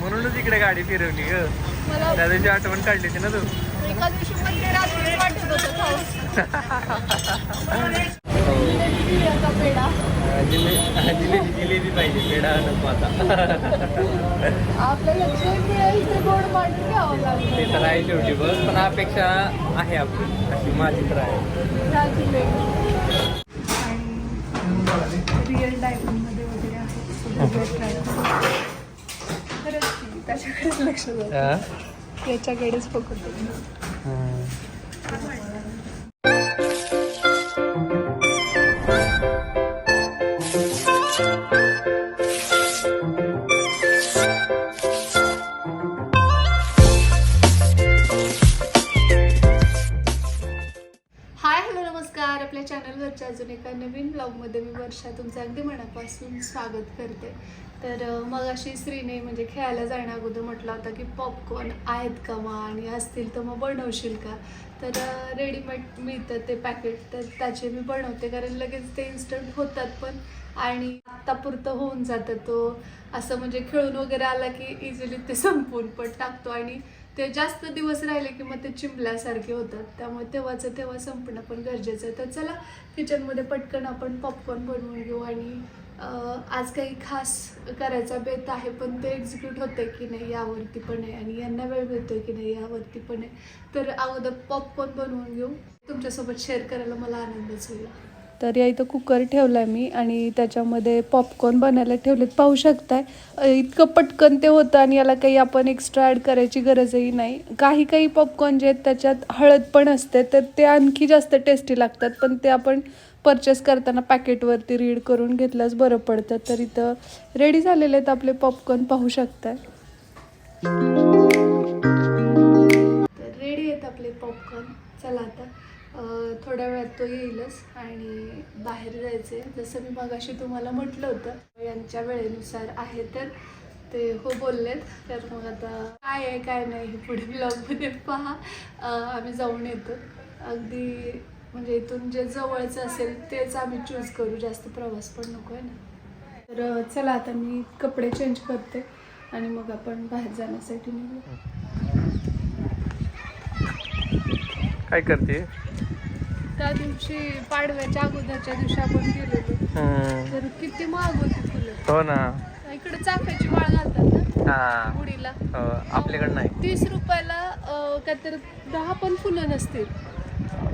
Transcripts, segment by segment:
म्हणूनच इकडे गाडी फिरवली ग. त्या दिवशी आठवण काढली होती ना तू. एका दिवशी जिलेबी पाहिजे पेढा नको आता ते तर आहे शेवटी बस पण अपेक्षा आहे आपली. अशी माझी तर आहे. रिअल डायमंडमध्ये वगैरे आहे खरंच की त्याच्याकडेच लक्ष जातं याच्याकडेच फक्त ब्लॉगमध्ये तुमचं अगदी मनापासून स्वागत करते. तर मग अशी स्त्रीने म्हणजे खेळायला जाण्या अगोदर म्हटलं होतं की पॉपकॉर्न आहेत का मग आणि असतील तर मग बनवशील का? तर रेडीमेड मिळतं ते पॅकेट तर त्याचे मी बनवते कारण लगेच ते इन्स्टंट होतात पण आणि आत्तापुरतं होऊन जातं तो. असं म्हणजे खेळून वगैरे आला की इझिली ते संपून पण टाकतो आणि ते जास्त दिवस राहिले की मग ते चिंबल्यासारखे होतात. त्यामुळे तेव्हाचं तेव्हा संपणं पण गरजेचं आहे. तर चला किचनमध्ये पटकन आपण पॉपकॉर्न बनवून घेऊ आणि आज काही खास करायचा बेत आहे पण ते एक्झिक्यूट होते की नाही यावरती पण आहे आणि यांना वेळ मिळतोय की नाही यावरती पण आहे. तर अगोदर पॉपकॉर्न बनवून घेऊ. तुमच्यासोबत शेअर करायला मला आनंदच होईल. तर या इथं कुकर ठेवला आहे मी आणि त्याच्यामध्ये पॉपकॉर्न बनायला ठेवलेत. पाहू शकताय. इतकं पटकन ते होतं आणि याला काही आपण एक्स्ट्रा ॲड करायची गरजही नाही. काही काही पॉपकॉर्न जे आहेत त्याच्यात हळद पण असते तर ते आणखी जास्त टेस्टी लागतात. पण ते आपण परचेस करताना पॅकेटवरती रीड करून घेतल्यास बरं पडतं. तर इथं रेडी झालेले आहेत आपले पॉपकॉर्न पाहू शकताय. रेडी आहेत आपले पॉपकॉर्न चला आता. थोड्या वेळात तो येईलच आणि बाहेर जायचं आहे जसं मी मगाशी तुम्हाला म्हटलं होतं यांच्या वेळेनुसार आहे तर ते हो बोललेत. तर मग आता काय आहे काय नाही हे पुढे ब्लॉगमध्ये पहा. आम्ही जाऊन येतो. अगदी म्हणजे इथून जे जवळचं असेल तेच आम्ही चूज करू. जास्त प्रवास पण नको आहे ना. तर चला आता मी कपडे चेंज करते आणि मग आपण बाहेर जाण्यासाठी निघू. काय करते? त्या दिवशी पाडव्याच्या अगोदरच्या दिवशी आपण गेलेलो. तर किती महाग होती फुलं. हो ना. इकडे चाफ्याची माळ घालतात ना हा. गुढीला. हो, आपल्याकडे नाही. तीस रुपयाला अं, काहीतरी दहा पण फुलं नसतील.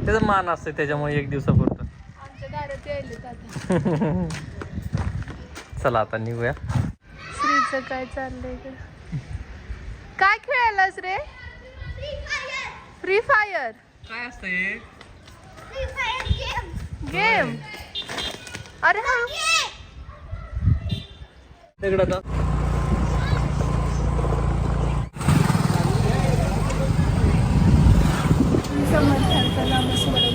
त्याचा मान असते त्याच्यामुळे एक दिवसापुरतं. आमच्या दारात यायलेत आता. चला आता निघूया. श्रीचं काय चाललंय ग? काय खेळायलास रे? फ्री फायर काय असतंय? गेम. अरे हा.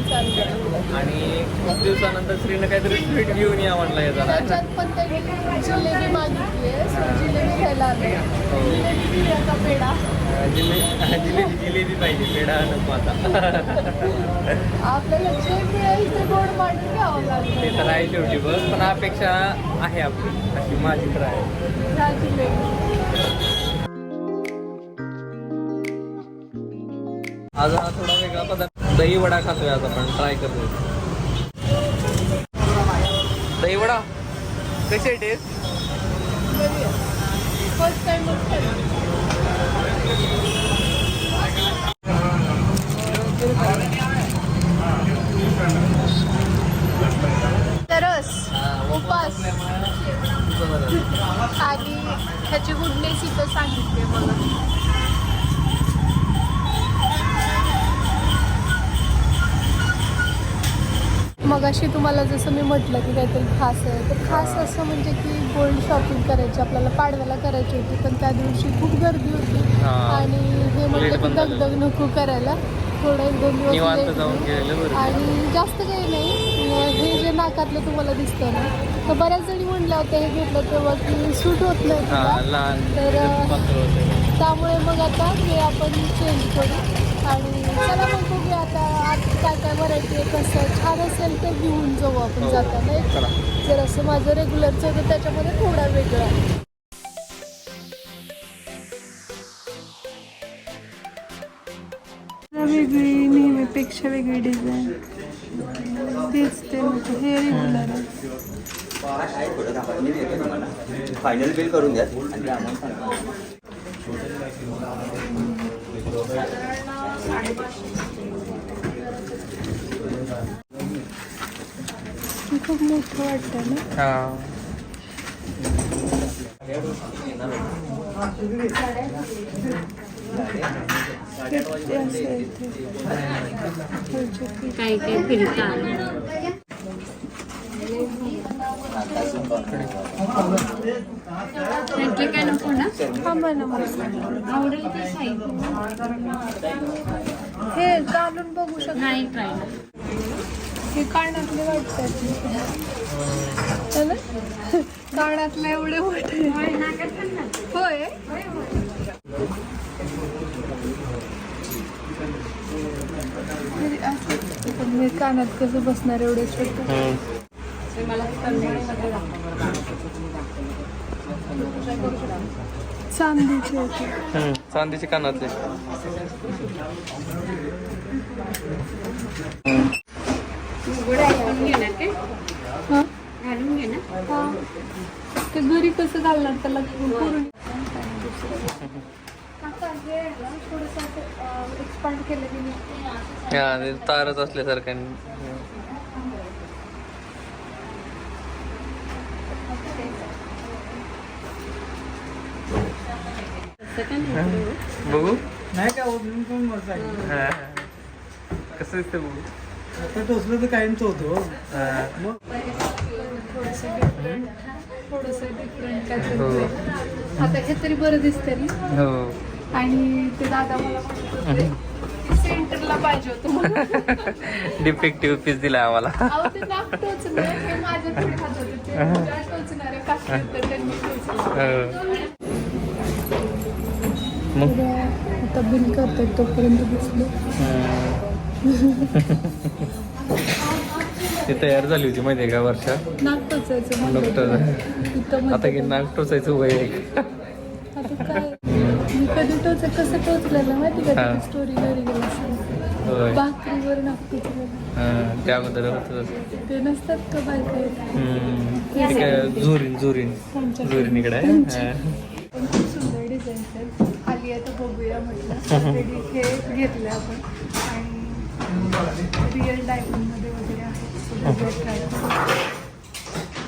चाललंय आणि खूप दिवसानंतर श्रीनं काहीतरी स्वीट घेऊन या म्हणला येतात त्याच्यात पण त्यांनी जिलेबी मागितली जिलेबी खायला आले. का पेढा? जिलेबी जिलेबी जिलेबी पाहिजे पेढा नको आता. आपल्याला जे मिळेल ते गोड मांडून घ्यावं ते तर आहे शेवटी बस पण अपेक्षा आहे आपली अशी माझी तर आहे. आज हा थोडा वेगळा पदार्थ दही वडा खातोय आज आपण ट्राय करतोय. दही वडा? कशी आहे टेस्ट फर्स्ट टाइम तरस उपास. आणि ह्याची गुडनेस इथं सांगितले मला मग अशी तुम्हाला जसं मी म्हटलं की काहीतरी खास आहे तर खास असं म्हणजे की गोल्ड शॉपिंग करायची आपल्याला पाडव्याला करायची होती पण त्या दिवशी खूप गर्दी होती. आणि हे म्हटलं की. दगदग नको करायला. थोडं एक दोन दिवस आणि जास्त काही नाही. हे जे नाकातलं तुम्हाला दिसतं ना तर बऱ्याच जणी म्हणल्या होत्या हे घेतलं तेव्हा की सूट होत नाही हा तर, होते. त्यामुळे मग आता हे आपण चेंज करू. आणि चला मग काय काय कसं छान असेल तर घेऊन जाऊ आपण हो. जर असं माझं त्याच्यामध्ये थोडा आहे. वेगळी नेहमीपेक्षा वेगळी डिझाईन तेच ते हे रेग्युलर फायनल बिल करून द्या आणि आम्हाला सांगा. खूप मोठं वाटतं ना? हा. काही काही फिरतात म्हटलं काय नको ना? हा आवडेल ते साईज हे घालून बघू शकतो. नाही ट्राय हे कानातले वाटतात. है ना? कानातले एवढे मोठे. होय. हे कानात कसं बसणार एवढे चांदीचे होते. चांदीचे कानातले. घालून हा? घे ना. हा. ते घरी कसं घालणार? त्याला पुरण की तारच असल्यासारखं. का बघू. नाही. हा. कसं दिसतं बघू. आता टोचलं तर कायमच होतो हा. मग थोडंसं डिफरंट थोडंसं डिफरंट काय. आता हे तरी बरं दिसतं ना? हो. आणि ते दादा मला म्हणत होते सेंटरला पाहिजे होतं. डिफेक्टिव्ह पीस दिला आम्हाला. अहो ते नाक टोचलं हे माझ्या थोडी हात होते. ते तुझ्या टोचणारे काकी होते त्यांनी टोचलं हो. मग आता बिल करतात तोपर्यंत बसलो ती तयार झाली होती माहिती आहे का वर्षा? नाक टोचायचं म्हणलं नाक होतं. टोचायचं. इथं आता की. नाक टोचायचं वय आहे कधी टोच कसं टोचलेलं माहिती का. स्टोरी घरी गेला असेल होय. भाकरीवर नाक टोचलेलं. हा, त्या अगोदर होतं तसं. ते नसतात का बायका झुरीन झुरीन. झुरीन इकडे हा. खूप सुंदर डिझाईन आली आहे तर बघूया म्हटलं. घेतलं आपण. रिअल डायमंडमध्ये वगैरे आहे.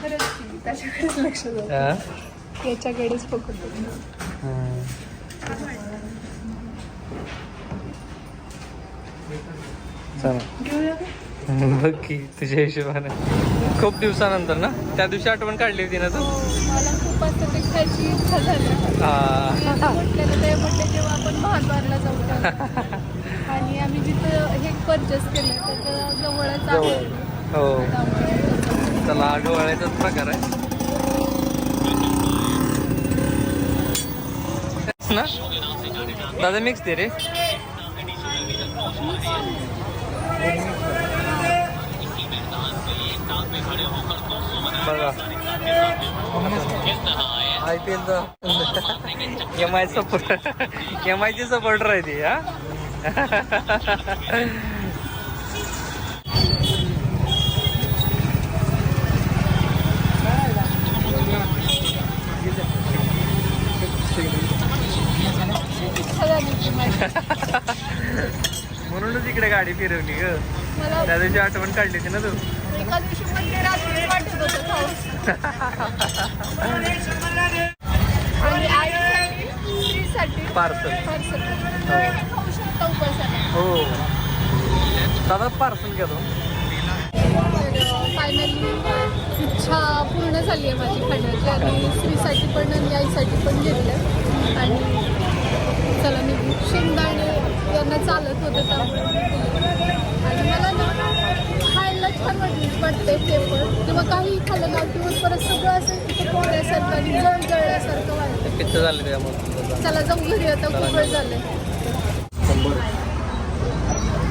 खरंच त्याच्याकडेच लक्ष जातं हा? याच्याकडेच फक्त हा. चला घेऊया का? बघ की तुझ्या हिशोबाने खूप दिवसानंतर ना त्या दिवशी आठवण काढली होती ना तू हो, मला खूप असं ते खायची इच्छा झाली म्हटलं तेव्हा आपण महाद्वारला जाऊ? आणि आम्ही जिथं हे परचेस केलं त्याच्या जवळच आहे. हो. त्यामुळे चला गवळ्याचाच प्रकार आहे. ना? दादा मिक्स दे रे. बघा. I P L M I support M आयची सपोर्टर आहे ती हा? म्हणूनच इकडे गाडी फिरवली ग. त्या दिवशी आठवण काढली होती ना तू. एका दिवशी म्हणजे रात्री वाटत होतं पार्सल. पार्सल. हो. दादा पार्सल घेतो फायनली इच्छा पूर्ण झाली आहे माझी खाण्याची. आणि स्त्रीसाठी पण आणि आईसाठी पण घेतलं आणि चला मी शेंगदाणे यांना चालत होते त्यामुळे. आणि मला ना खायला छान वाटलं वाटतंय ते पण. किंवा काही खाल्लं गावठी परत सगळं असं इथं पोळ्यासारखं आणि जळ जळल्यासारखं वाटतं पिच्च झाले त्यामुळे. चला जाऊ घरी आता. खूप वेळ झाले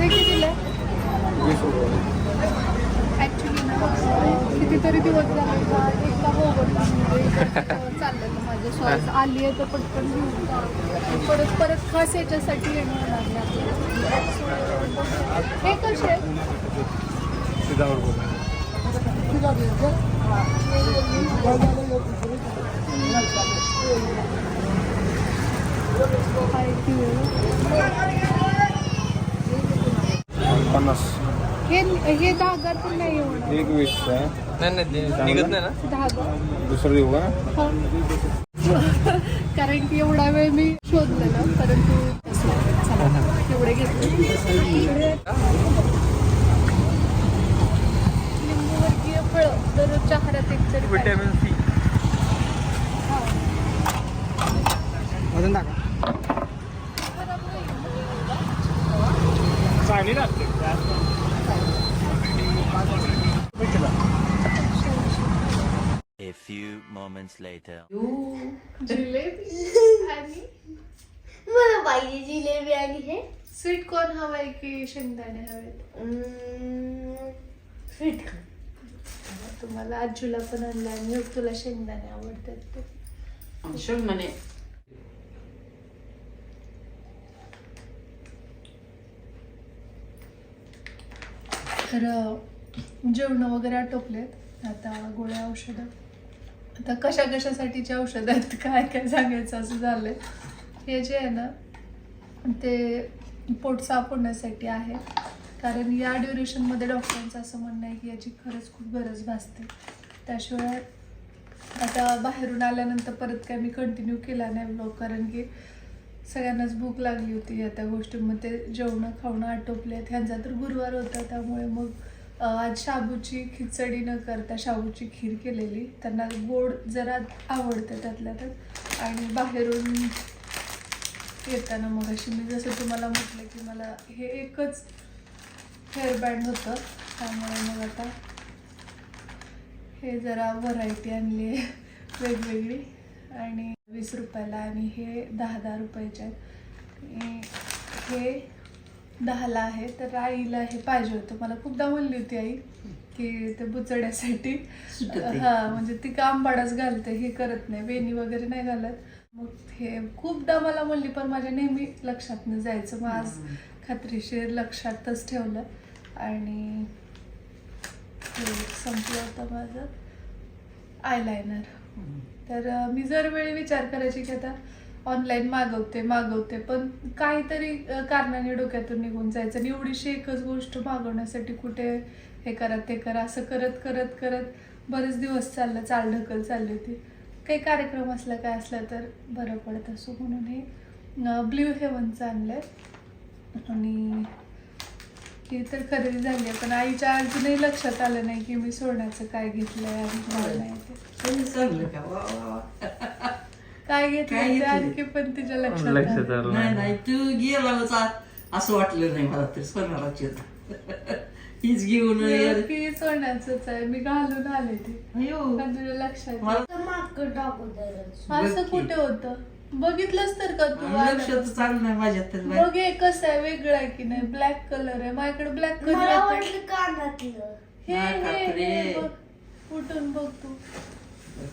हे कितीला ॲक्च्युली ना कितीतरी दिवस झाले एकदा मोबाईल चाललेलं माझं श्वास आली आहे तर पटकन घेऊन जा. परत परत खास याच्यासाठी येणं होणार नाही आपल्याला. हे कसे आहेत? पन्नास. हे हे धागा तर नाही होणार एक वीस आहे. नाही नाही ते निघत नाही ना? धागा दुसरं देऊ का? हा. कारण की एवढा वेळ मी शोधलेलं परंतु चला, एवढे घेतले. लिंबूवर्गीय फळ दररोजच्या आहारात एक तरी पाहिजे. विटॅमिन सी अजून टाका. चांगली लागते. A few moments later. मला पाहिजे जिलेबी आणि हे. स्वीट कॉर्न हवाय की शेंगदाणे हवेत? स्वीट तुम्हाला आजूला पण आणलं आणि तुला शेंगदाणे आवडतात ते. शेंगदाणे तर जेवणं वगैरे आटोपलेत आता गोळ्या औषधं. आता कशा कशासाठीच्या औषधं आहेत काय काय सांगायचं असं झालंय. हे जे आहे ना ते पोट साफ होण्यासाठी आहे. कारण या ड्युरेशनमध्ये डॉक्टरांचं असं म्हणणं आहे की याची खरंच खूप गरज भासते. त्याशिवाय आता बाहेरून आल्यानंतर परत काय मी कंटिन्यू केला नाही ब्लॉग कारण की सगळ्यांनाच भूक लागली होती या त्या गोष्टीमध्ये. जेवणं खावणं आटोपले ह्यांचा तर गुरुवार होता त्यामुळे मग आज शाबूची खिचडी न करता शाबूची खीर केलेली. त्यांना गोड जरा आवडतं त्यातल्या त्यात. आणि बाहेरून येताना मग अशी मी जसं तुम्हाला म्हटलं की मला हे एकच हेअरबँड होतं. त्यामुळे मग आता हे जरा व्हरायटी आणली आहे. वेगवेगळी. आणि वीस रुपयाला आणि हे दहा दहा रुपयाचे. आहेत हे दहाला आहे. तर आईला हे पाहिजे होतं. मला खूपदा म्हणली होती आई की ते बुचड्यासाठी. हा म्हणजे ती कामबाडाच घालते हे करत नाही. वेणी वगैरे नाही घालत. मग हे खूपदा मला म्हणली पण माझ्या नेहमी लक्षात न जायचं. मग आज खात्रीशीर लक्षातच ठेवलं. आणि हे संपलं होतं माझं. आयलायनर तर मी जर वेळी विचार करायची की आता ऑनलाईन मागवते मागवते पण काहीतरी कारणाने डोक्यातून निघून जायचं आणि एवढीशी एकच गोष्ट मागवण्यासाठी कुठे हे करा ते करा असं करत करत करत बरेच दिवस चाललं चाल ढकल चालली होती. काही कार्यक्रम असला काय असला तर बरं पडत. असो म्हणून हे ब्ल्यू हेवनचं आणलं आहे आणि ही तर खरेदी झाली पण आईच्या अजूनही लक्षात आलं नाही की मी सोन्याचं काय घेतलंय आणि काय नाही ते. चांगलं का? वा वा वा. काय घेतलं काय ते घेतलंय? आणखी पण तिच्या लक्षात लक्षात आलं. आलं नाही तू गेलाच आ- असं वाटलं नाही मला तरी सोनाराची. हीच घेऊन ये. की सोन्याचंच आहे. मी घालून आले ते. अयो. पण तुझ्या लक्षात मला तर मागं टाकू दरच असं. कुठे होतं? बघितलंच तर का तू लक्षात चाललं नाही माझ्या तर बाई. बघ हे कसं आहे वेगळं आहे की नाही? ब्लॅक कलर आहे. माझ्याकडे ब्लॅक मला कलर वाटलं कानातलं हे हा, हे कापरे. हे बघ. उठून बघ तू.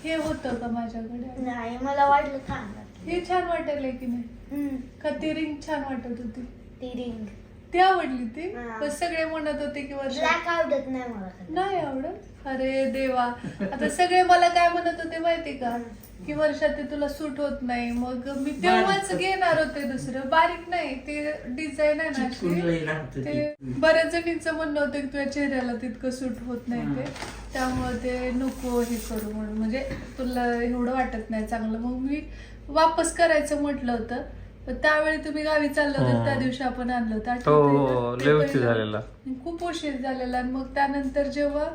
हे होतं का माझ्याकडे? नाही मला वाटलं कानातलं हे छान वाटायला की नाही? हम्म, का ती रिंग छान वाटत होती? ती रिंग ती आवडली ती? हा. पण सगळे म्हणत होते की वर्षा ब्लॅक आवडत नाही मला. नाही आवडत? अरे देवा. आता सगळे मला काय म्हणत होते माहिती का? की वर्षात ते तुला सूट होत नाही. मग मी तेव्हाच घेणार होते दुसरं. बारीक नाही ते डिझाईन आहे ना अशी. ते. बऱ्याच जणींचं म्हणणं होतं की तुझ्या चेहऱ्याला तितकं सूट होत नाही ते. त्यामुळे ते नको हे करू म्हणून. म्हणजे तुला एवढं वाटत नाही चांगलं. मग मी वापस करायचं म्हटलं होतं. पण त्यावेळी तुम्ही गावी चाललं होतं त्या दिवशी आपण आणलं होतं. हो हो झालेला. खूप उशीर झालेला. आणि मग त्यानंतर जेव्हा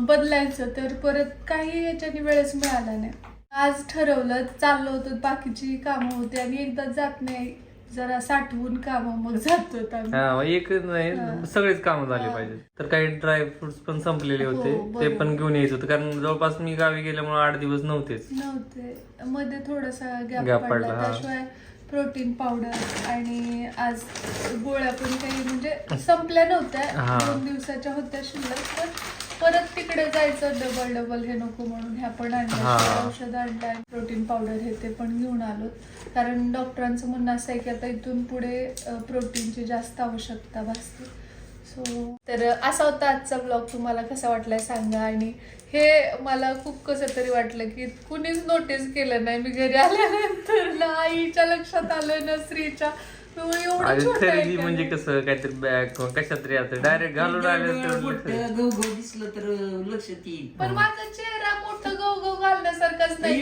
बदलायचं तर परत काही याच्याने वेळच मिळाला नाही आज ठरवलं चाललो होतो बाकीची कामं होती आणि एकदा जात नाही जरा साठवून कामं मग जातो हा एक नाही. सगळेच काम झाले. पाहिजे तर काही ड्राय फ्रुट्स पण संपलेले हो, होते ते. पण घेऊन यायचं होतं कारण जवळपास मी गावी गेल्यामुळे आठ दिवस नव्हतेच नव्हते मध्ये थोडासा गॅप पडला. त्याशिवाय प्रोटीन पावडर आणि आज गोळ्या पण काही म्हणजे संपल्या नव्हत्या. दोन दिवसाच्या होत्या शिल्लक तर परत तिकडे जायचं डबल डबल हे नको म्हणून. ह्या पण आणल्या हा. औषध आणल्या प्रोटीन पावडर हे ते पण घेऊन आलो. कारण डॉक्टरांचं म्हणणं असं आहे की आता इथून पुढे प्रोटीनची जास्त आवश्यकता भासते. सो तर असा होता आजचा ब्लॉग तुम्हाला कसा वाटलाय सांगा. आणि हे मला खूप कसं तरी वाटलं की कुणीच नोटीस केलं नाही. मी घरी आल्यानंतर ना आईच्या लक्षात आलं ना स्त्रीच्या. छोटं आहे खरेदी म्हणजे? कसं काहीतरी बॅग किंवा कशात तरी असं डायरेक्ट घालून आले दिसलं तर लक्षात येईल. पण माझा चेहरा मोठं गव गव घालण्यासारखाच नाही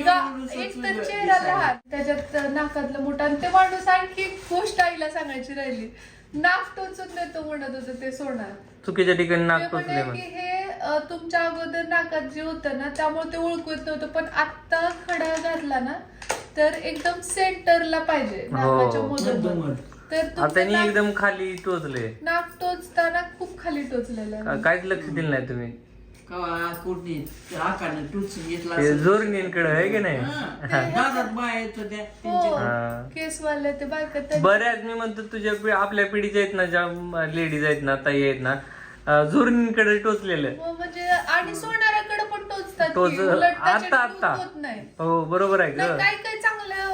एक तर चेहरा. लहान त्याच्यात नाकातलं मोठं आणि ते माणूस आणखी गोष्ट आईला सांगायची राहिली. नाक टोचून देतो म्हणत होतं ते सोनार चुकीच्या ठिकाणी ते नाक टोचले हे तुमच्या अगोदर नाकात जे होतं ना त्यामुळे ते ओळखू येत नव्हतं. पण आत्ता खडा घातला ना तर एकदम सेंटरला पाहिजे नाकाच्या मधोमध मधोमध. तर तुमचं त्यांनी नाक- एकदम खाली टोचले नाक टोचताना खूप खाली टोचलेलं आहे. काहीच लक्ष दिलं नाही तुम्ही कवा कोणी आकाने टुचून घेतला ते असेल. जोरणींकडे आहे की नाही हा. दारात बाया येत होत्या त्यांच्या हो हा. केसवाले ते बायका त्या- बऱ्याच मी म्हणतो तुझ्या पि- आपल्या पिढीच्या आहेत ना ज्या लेडीज आहेत ना ताई आहेत ना झुरणींकडे टोचलेलं हो, म्हणजे आणि सोनाराकडे टोचतात टोच की, उलट त्याच्यात आता आता. होत नाही. हो बरोबर आहे नाही, ग. चांगल्या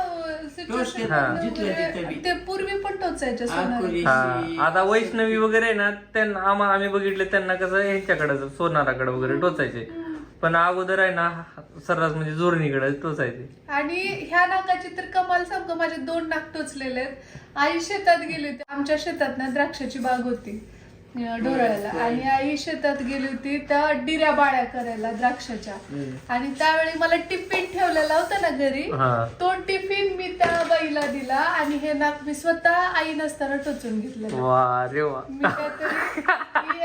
टोचते, हा. सिच्युएशन ते पूर्वी पण सोनारा. हा आता वैष्णवी वगैरे आहे ना त्यांना आम्हा आम्ही बघितले त्यांना कसं यांच्याकडे सोनाराकडे वगैरे टोचायचे. पण अगोदर आहे ना सर्रास म्हणजे जोरणीकडे टोचायचे. आणि ह्या नाकाची तर कमाल सांगतो माझे दोन नाक टोचलेले आहेत. आई शेतात गेली होती आमच्या शेतात ना द्राक्षाची बाग होती. डोराळ्याला आणि आई शेतात गेली होती त्या डिऱ्या बाळ्या करायला द्राक्षाच्या. आणि त्यावेळी मला टिफिन ठेवलेला होता ना घरी तो टिफिन मी त्या बाईला दिला आणि हे नाक मी स्वतः आई नसताना टोचून वा मी काहीतरी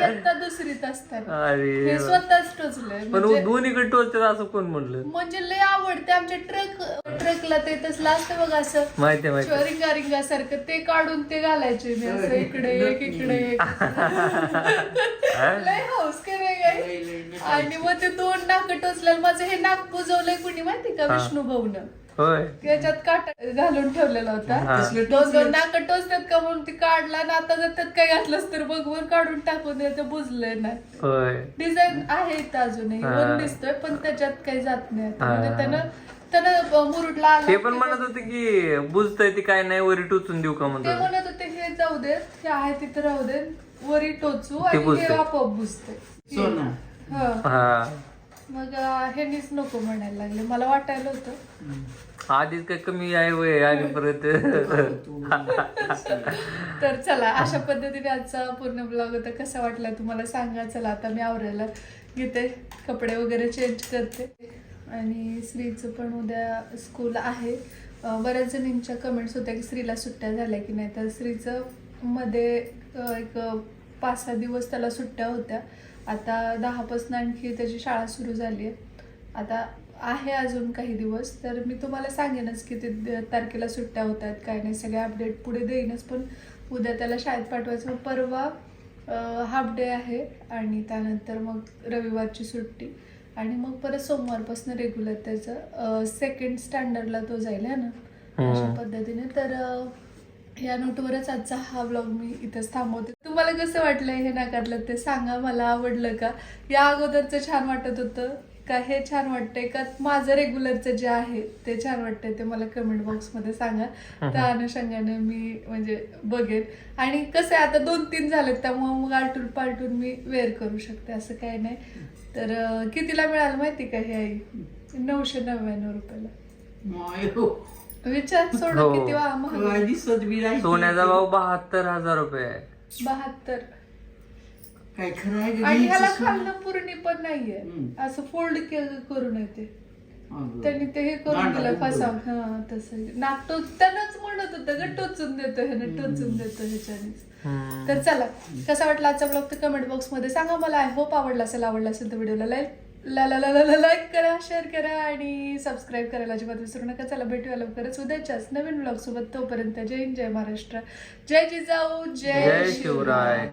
दुसरीत असताना. अरे हे. स्वतःच टोचलंय. पण म्हणजे- दोन्हीकडे टोचतात असं कोण म्हणलं म्हणजे लय आवडते आमच्या ट्रक ट्रकला ते तसलं असतं बघा असं. माहिती माहिती रिंगा रिंगा सारखं ते काढून ते घालायचे मी असं इकडे एक इकडे. एक. लय हौस करे गाई. आणि मग ते दोन नाक टोचलेलं माझं हे नाक बुजवलंय कुणी माहिती का विष्णू भाऊन होय. त्याच्यात काटा घालून ठेवलेला होता. हा. दोन दोन नाक टोचतात का म्हणून ती काढला ना आता जर त्यात काय घातलंस तर बघ वर काढून टाकून ते बुजलंय ना. होय. डिझाईन आहे इथं अजूनही हा. वन दिसतोय पण त्याच्यात काही जात नाही. आता. हा. म्हणजे त्यानं त्यानं मुरुडला आला. हे पण म्हणत होते की बुजतय ती काय नाही वरी टोचून देऊ का ते म्हणतो म्हणत होते हे जाऊ देत हे आहे तिथं राहू देत वरी टोचू ते आणि हे बुजतंय. आपोआप बुजते सोना हा. मग अं, हे नीच नको म्हणायला लागले. मला वाटायला होतं. आधीच काय कमी आहे वय आणि परत तर चला अशा पद्धतीने आजचा पूर्ण ब्लॉग होता. कसा वाटला तुम्हाला सांगा? चला आता मी आवरायला घेते. कपडे वगैरे चेंज करते. आणि श्रीचं पण उद्या स्कूल आहे. बऱ्याच जणींच्या कमेंट्स होत्या की स्त्रीला सुट्ट्या झाल्या की नाही. तर स्त्रीचं मध्ये एक पाच सहा दिवस त्याला सुट्ट्या होत्या. आता दहापासून आणखी त्याची शाळा सुरू झाली आहे. आता आहे अजून काही दिवस तर मी तुम्हाला सांगेनच की ते द- तारखेला सुट्ट्या होत आहेत काय नाही सगळे अपडेट पुढे देईनच पण उद्या त्याला शाळेत पाठवायचं मग परवा हाफ डे आहे आणि त्यानंतर मग रविवारची सुट्टी आणि मग परत सोमवारपासून रेग्युलर त्याचं सेकंड स्टँडर्डला तो जाईल है ना? अशा. पद्धतीने. तर या नोटवरच आजचा हा ब्लॉग मी इथंच थांबवते. तुम्हाला कसं वाटलं हे नाकारलं ते सांगा मला आवडलं का? या अगोदरचं छान वाटत होतं. का हे छान वाटतंय का? माझं रेग्युलरचं जे आहे ते छान वाटतंय. ते मला कमेंट बॉक्समध्ये सांगा. त्या अनुषंगाने मी म्हणजे बघेन. आणि कसं आहे आता दोन तीन झालेत त्यामुळे मग आलटून पालटून मी वेअर करू शकते असं काही नाही. तर कितीला मिळालं माहिती का हे आई? नऊशे नव्याण्णव रुपयाला. माय. हो. विचार सोडून हो. किती वा सोन्याचा भाव बहात्तर हजार रुपये आहे. बहात्तर. काय खरं आहे का? आणि ह्याला? खालनं पुरणी पण नाहीये हम्म. असं फोल्ड करून येते अगं. त्यांनी ते हे करून दांडा दिलं उघडून. फसाव हा तसं नाक टोच त्यानंच म्हणत होतं ग टोचून देतो ह्यानं टोचून देतो ह्याच्यानेच हम्म. तर चला कसा वाटला आजचा ब्लॉग तर कमेंट बॉक्समध्ये सांगा मला आय होप आवडला असेल आवडला असेल तर व्हिडिओला लाईक ला ला ला ला ला लाईक करा शेअर करा आणि सबस्क्राईब करायला अजिबात विसरू नका चला भेटूया लवकरच उद्याच्याच नवीन ब्लॉग सोबत तोपर्यंत जय हिंद जय महाराष्ट्र जय जिजाऊ जय शिवराय